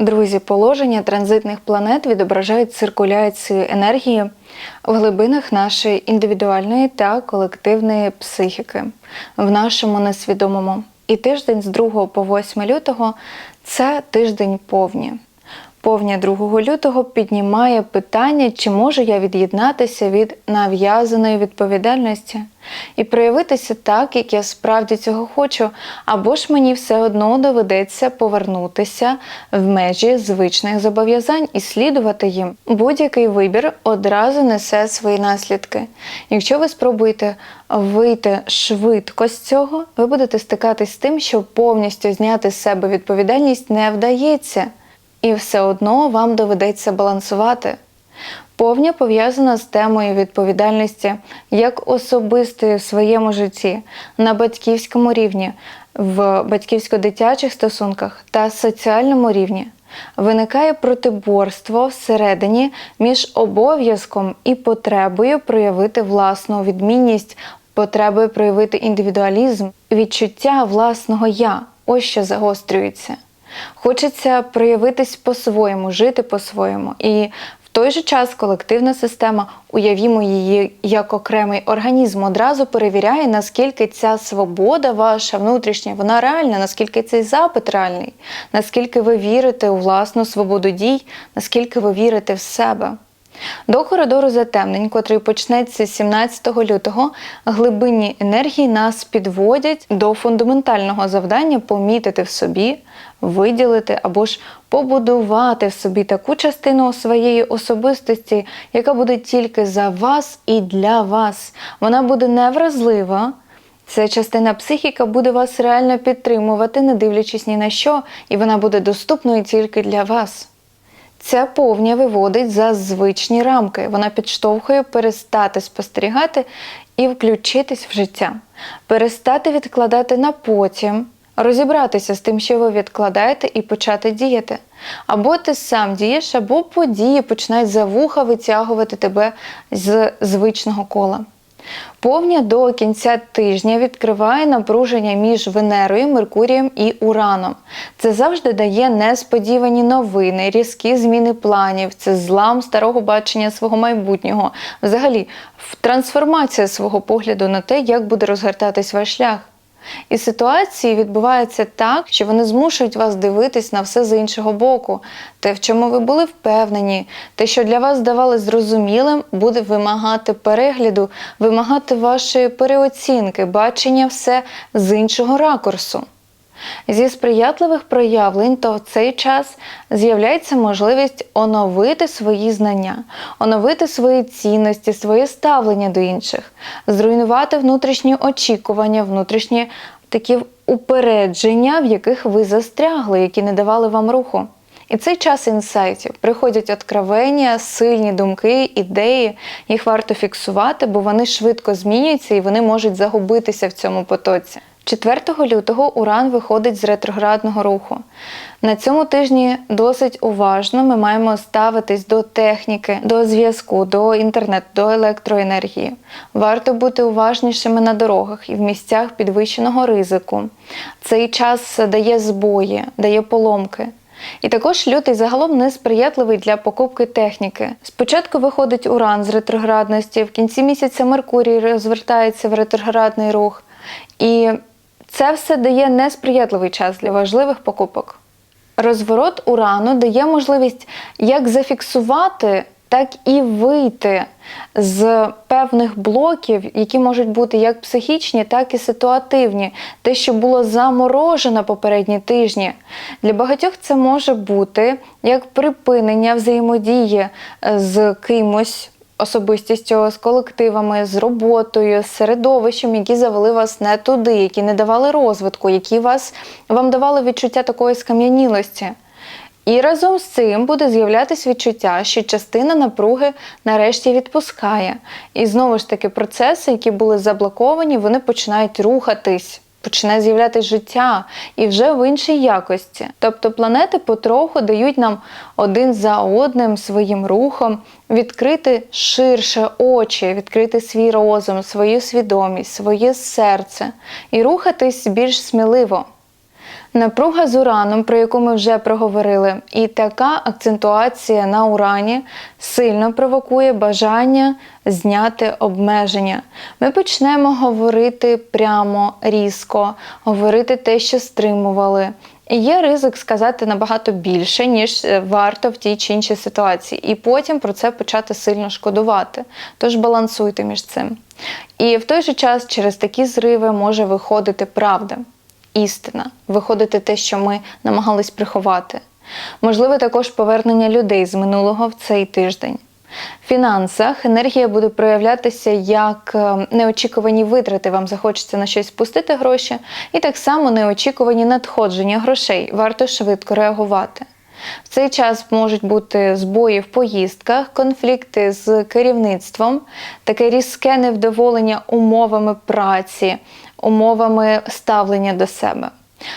Друзі, положення транзитних планет відображають циркуляцію енергії в глибинах нашої індивідуальної та колективної психіки в нашому несвідомому. І тиждень з 2 по 8 лютого це тиждень повні. Повня 2 лютого піднімає питання, чи можу я від'єднатися від нав'язаної відповідальності і проявитися так, як я справді цього хочу, або ж мені все одно доведеться повернутися в межі звичних зобов'язань і слідувати їм. Будь-який вибір одразу несе свої наслідки. Якщо ви спробуєте вийти швидко з цього, ви будете стикатись з тим, що повністю зняти з себе відповідальність не вдається. І все одно вам доведеться балансувати. Повня пов'язана з темою відповідальності як особистої в своєму житті, на батьківському рівні, в батьківсько-дитячих стосунках та соціальному рівні. Виникає протиборство всередині між обов'язком і потребою проявити власну відмінність, потребою проявити індивідуалізм, відчуття власного я. Ось що загострюється. Хочеться проявитись по-своєму, жити по-своєму. І в той же час колективна система, уявімо її як окремий організм, одразу перевіряє, наскільки ця свобода ваша внутрішня, вона реальна, наскільки цей запит реальний, наскільки ви вірите у власну свободу дій, наскільки ви вірите в себе. До коридору затемнень, котрий почнеться 17 лютого, глибинні енергії нас підводять до фундаментального завдання помітити в собі, виділити або ж побудувати в собі таку частину своєї особистості, яка буде тільки за вас і для вас. Вона буде невразлива. Ця частина психіка буде вас реально підтримувати, не дивлячись ні на що, і вона буде доступною тільки для вас. Ця повня виводить за звичні рамки. Вона підштовхує перестати спостерігати і включитись в життя, перестати відкладати на потім, розібратися з тим, що ви відкладаєте, і почати діяти. Або ти сам дієш, або події починають за вуха витягувати тебе з звичного кола. Повня до кінця тижня відкриває напруження між Венерою, Меркурієм і Ураном. Це завжди дає несподівані новини, різкі зміни планів, це злам старого бачення свого майбутнього, взагалі трансформація свого погляду на те, як буде розгортатись ваш шлях. І ситуації відбуваються так, що вони змушують вас дивитись на все з іншого боку. Те, в чому ви були впевнені, те, що для вас здавалось зрозумілим, буде вимагати перегляду, вимагати вашої переоцінки, бачення все з іншого ракурсу. Зі сприятливих проявлень, то в цей час з'являється можливість оновити свої знання, оновити свої цінності, своє ставлення до інших, зруйнувати внутрішні очікування, внутрішні такі упередження, в яких ви застрягли, які не давали вам руху. І цей час інсайтів приходять откровення, сильні думки, ідеї. Їх варто фіксувати, бо вони швидко змінюються і вони можуть загубитися в цьому потоці. 4 лютого Уран виходить з ретроградного руху. На цьому тижні досить уважно ми маємо ставитись до техніки, до зв'язку, до інтернету, до електроенергії. Варто бути уважнішими на дорогах і в місцях підвищеного ризику. Цей час дає збої, дає поломки. І також лютий загалом несприятливий для покупки техніки. Спочатку виходить уран з ретроградності, в кінці місяця Меркурій розвертається в ретроградний рух. І це все дає несприятливий час для важливих покупок. Розворот урану дає можливість як зафіксувати, так і вийти з певних блоків, які можуть бути як психічні, так і ситуативні. Те, що було заморожено попередні тижні. Для багатьох це може бути як припинення взаємодії з кимось особистістю, з колективами, з роботою, з середовищем, які завели вас не туди, які не давали розвитку, які вас вам давали відчуття такої скам'янілості. І разом з цим буде з'являтися відчуття, що частина напруги нарешті відпускає. І знову ж таки процеси, які були заблоковані, вони починають рухатись почне з'являтися життя і вже в іншій якості. Тобто планети потроху дають нам один за одним своїм рухом відкрити ширше очі, відкрити свій розум, свою свідомість, своє серце і рухатись більш сміливо. Напруга з ураном, про яку ми вже проговорили, і така акцентуація на урані сильно провокує бажання зняти обмеження. Ми почнемо говорити прямо, різко, говорити те, що стримували. І є ризик сказати набагато більше, ніж е, варто в тій чи іншій ситуації, і потім про це почати сильно шкодувати. Тож балансуйте між цим. І в той же час через такі зриви може виходити правда істина, виходити те, що ми намагались приховати. Можливе також повернення людей з минулого в цей тиждень. В фінансах енергія буде проявлятися як е, неочікувані витрати, вам захочеться на щось спустити гроші, і так само неочікувані надходження грошей. Варто швидко реагувати. В цей час можуть бути збої в поїздках, конфлікти з керівництвом, таке різке невдоволення умовами праці, умовами ставлення до себе.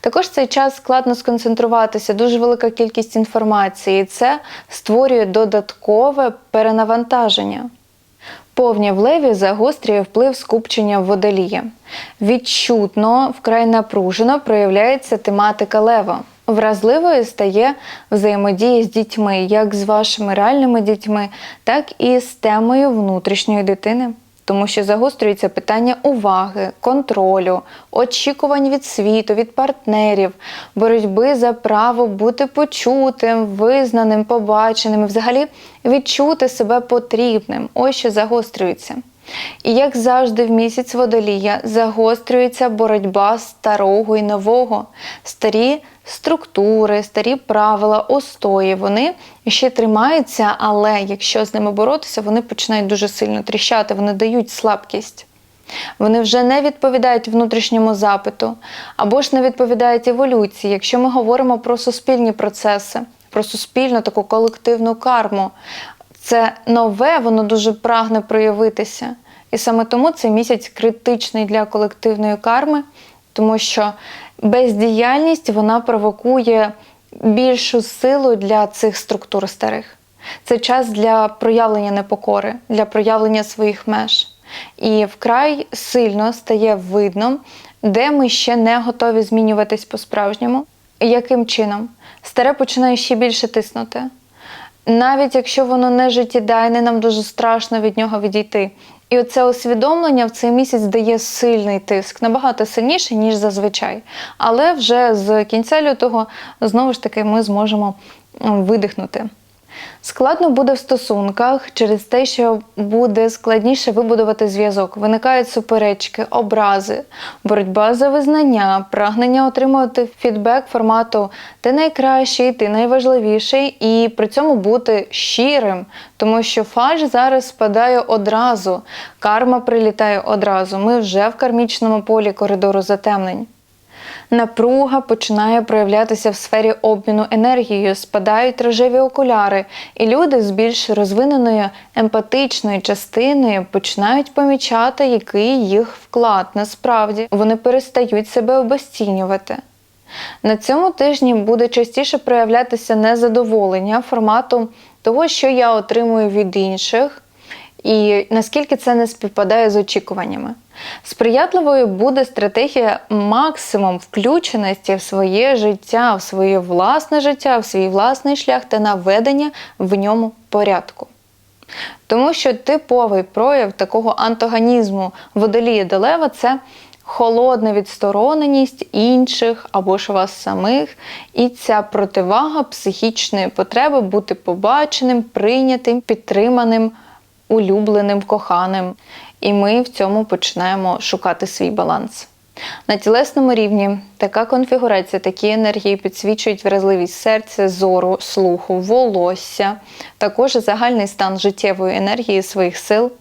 Також цей час складно сконцентруватися, дуже велика кількість інформації. і Це створює додаткове перенавантаження. Повня в леві загострює вплив скупчення водолія. Відчутно, вкрай напружено проявляється тематика лева. Вразливою стає взаємодія з дітьми, як з вашими реальними дітьми, так і з темою внутрішньої дитини тому що загострюється питання уваги, контролю, очікувань від світу, від партнерів, боротьби за право бути почутим, визнаним, побаченим, і взагалі відчути себе потрібним. Ось що загострюється. І як завжди, в місяць водолія загострюється боротьба старого і нового, старі структури, старі правила, устої. Вони ще тримаються, але якщо з ними боротися, вони починають дуже сильно тріщати, вони дають слабкість. Вони вже не відповідають внутрішньому запиту або ж не відповідають еволюції, якщо ми говоримо про суспільні процеси, про суспільну таку колективну карму. Це нове, воно дуже прагне проявитися. І саме тому цей місяць критичний для колективної карми, тому що бездіяльність вона провокує більшу силу для цих структур старих. Це час для проявлення непокори, для проявлення своїх меж. І вкрай сильно стає видно, де ми ще не готові змінюватись по-справжньому. Яким чином? Старе починає ще більше тиснути. Навіть якщо воно не життєдайне, нам дуже страшно від нього відійти. І оце усвідомлення в цей місяць дає сильний тиск, набагато сильніше, ніж зазвичай. Але вже з кінця лютого знову ж таки ми зможемо видихнути. Складно буде в стосунках через те, що буде складніше вибудувати зв'язок. Виникають суперечки, образи, боротьба за визнання, прагнення отримувати фідбек формату ти найкращий, ти найважливіший, і при цьому бути щирим, тому що фальш зараз спадає одразу, карма прилітає одразу. Ми вже в кармічному полі коридору затемнень напруга починає проявлятися в сфері обміну енергією, спадають рожеві окуляри, і люди з більш розвиненою емпатичною частиною починають помічати, який їх вклад насправді вони перестають себе обесцінювати. На цьому тижні буде частіше проявлятися незадоволення формату того, що я отримую від інших, і наскільки це не співпадає з очікуваннями. Сприятливою буде стратегія максимум включеності в своє життя, в своє власне життя, в свій власний шлях та наведення в ньому порядку. Тому що типовий прояв такого антагонізму водолії до лева це холодна відстороненість інших або ж вас самих, і ця противага психічної потреби бути побаченим, прийнятим, підтриманим, улюбленим, коханим і ми в цьому починаємо шукати свій баланс. На тілесному рівні така конфігурація, такі енергії підсвічують вразливість серця, зору, слуху, волосся, також загальний стан життєвої енергії своїх сил,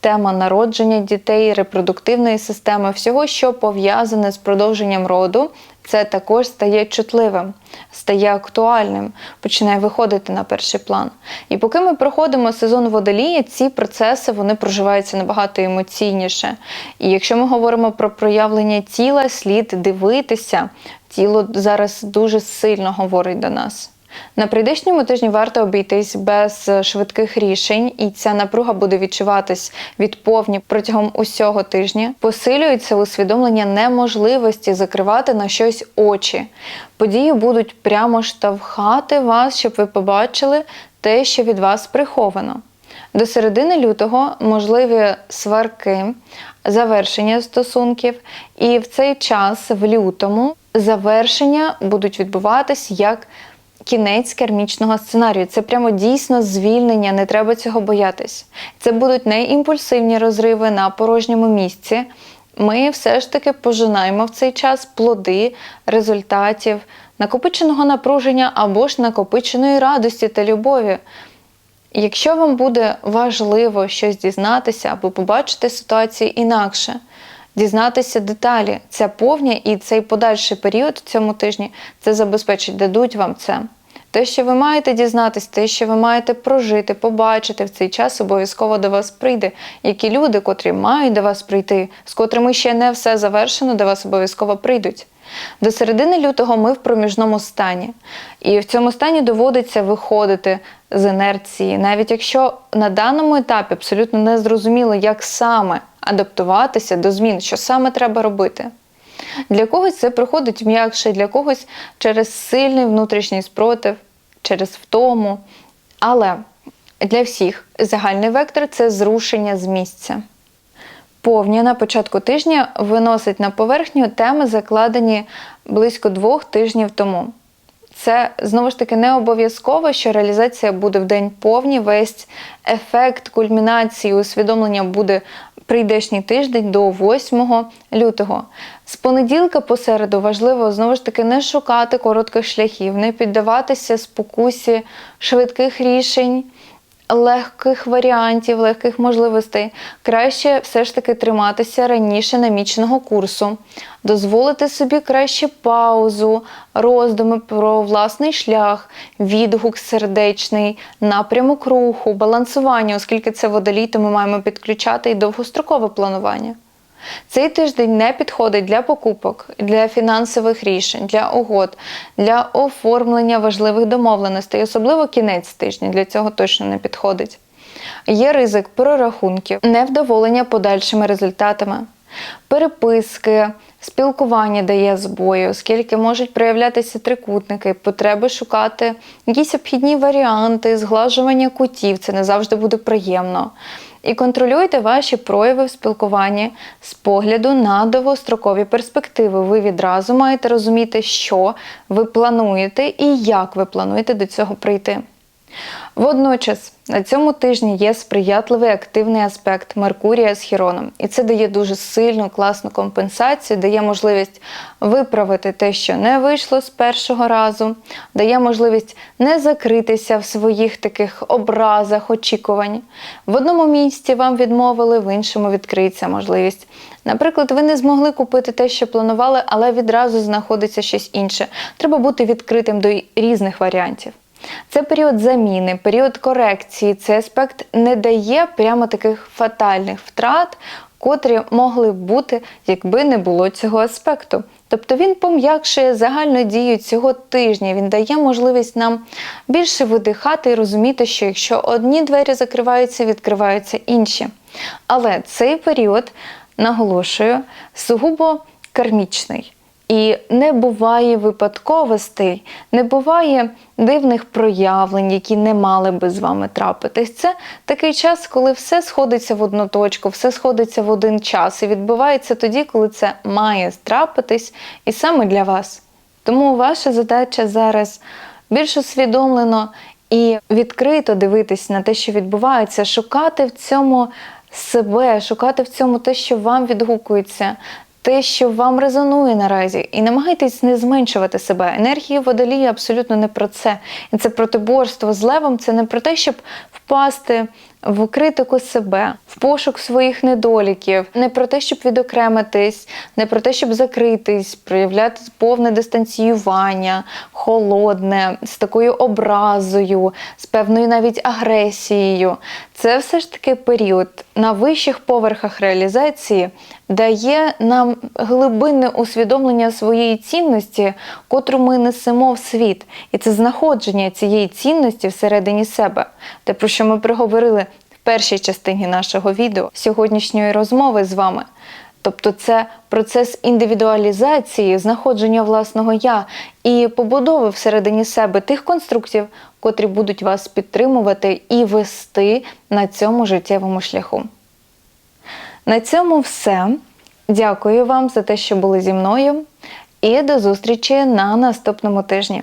тема народження дітей, репродуктивної системи, всього, що пов'язане з продовженням роду, це також стає чутливим, стає актуальним, починає виходити на перший план. І поки ми проходимо сезон водолія, ці процеси вони проживаються набагато емоційніше. І якщо ми говоримо про проявлення тіла, слід дивитися, тіло зараз дуже сильно говорить до нас. На прийдешньому тижні варто обійтись без е, швидких рішень, і ця напруга буде відчуватись від повні протягом усього тижня. Посилюється усвідомлення неможливості закривати на щось очі. Події будуть прямо штовхати вас, щоб ви побачили те, що від вас приховано. До середини лютого можливі сварки, завершення стосунків, і в цей час, в лютому, завершення будуть відбуватись як кінець кармічного сценарію. Це прямо дійсно звільнення, не треба цього боятись. Це будуть не імпульсивні розриви на порожньому місці. Ми все ж таки пожинаємо в цей час плоди результатів накопиченого напруження або ж накопиченої радості та любові. Якщо вам буде важливо щось дізнатися або побачити ситуацію інакше, дізнатися деталі, ця повня і цей подальший період в цьому тижні це забезпечить, дадуть вам це. Те, що ви маєте дізнатись, те, що ви маєте прожити, побачити в цей час, обов'язково до вас прийде. Які люди, котрі мають до вас прийти, з котрими ще не все завершено, до вас обов'язково прийдуть. До середини лютого ми в проміжному стані, і в цьому стані доводиться виходити з інерції, навіть якщо на даному етапі абсолютно не зрозуміло, як саме адаптуватися до змін, що саме треба робити. Для когось це проходить м'якше, для когось через сильний внутрішній спротив, через втому. Але для всіх загальний вектор це зрушення з місця. Повня на початку тижня виносить на поверхню теми, закладені близько двох тижнів тому. Це знову ж таки не обов'язково, що реалізація буде в день повні. Весь ефект кульмінації усвідомлення буде прийдешній тиждень до 8 лютого. З понеділка по середу важливо знову ж таки не шукати коротких шляхів, не піддаватися спокусі швидких рішень легких варіантів, легких можливостей, краще все ж таки триматися раніше наміченого курсу, дозволити собі краще паузу, роздуми про власний шлях, відгук сердечний, напрямок руху, балансування, оскільки це водолій, то ми маємо підключати і довгострокове планування. Цей тиждень не підходить для покупок, для фінансових рішень, для угод, для оформлення важливих домовленостей, особливо кінець тижня для цього точно не підходить. Є ризик прорахунків, невдоволення подальшими результатами, переписки, спілкування дає збої, оскільки можуть проявлятися трикутники, потреби шукати якісь обхідні варіанти, зглажування кутів. Це не завжди буде приємно. І контролюйте ваші прояви в спілкуванні з погляду на довгострокові перспективи. Ви відразу маєте розуміти, що ви плануєте і як ви плануєте до цього прийти. Водночас на цьому тижні є сприятливий активний аспект Меркурія з Хіроном, і це дає дуже сильну класну компенсацію, дає можливість виправити те, що не вийшло з першого разу, дає можливість не закритися в своїх таких образах, очікувань. В одному місці вам відмовили, в іншому відкриється можливість. Наприклад, ви не змогли купити те, що планували, але відразу знаходиться щось інше. Треба бути відкритим до різних варіантів. Це період заміни, період корекції. Цей аспект не дає прямо таких фатальних втрат, котрі могли б бути, якби не було цього аспекту. Тобто він пом'якшує загальну дію цього тижня. Він дає можливість нам більше видихати і розуміти, що якщо одні двері закриваються, відкриваються інші. Але цей період, наголошую, сугубо кармічний. І не буває випадковостей, не буває дивних проявлень, які не мали би з вами трапитись. Це такий час, коли все сходиться в одну точку, все сходиться в один час і відбувається тоді, коли це має трапитись, і саме для вас. Тому ваша задача зараз більш усвідомлено і відкрито дивитись на те, що відбувається, шукати в цьому себе, шукати в цьому те, що вам відгукується те, що вам резонує наразі, і намагайтесь не зменшувати себе. Енергія водолії абсолютно не про це. І це протиборство з левом, це не про те, щоб впасти в критику себе, в пошук своїх недоліків, не про те, щоб відокремитись, не про те, щоб закритись, проявляти повне дистанціювання, холодне, з такою образою, з певною навіть агресією. Це все ж таки період на вищих поверхах реалізації дає нам глибинне усвідомлення своєї цінності, котру ми несемо в світ. І це знаходження цієї цінності всередині себе, те, про що ми проговорили першій частині нашого відео сьогоднішньої розмови з вами. Тобто це процес індивідуалізації, знаходження власного я і побудови всередині себе тих конструктів, котрі будуть вас підтримувати і вести на цьому життєвому шляху. На цьому все. Дякую вам за те, що були зі мною, і до зустрічі на наступному тижні.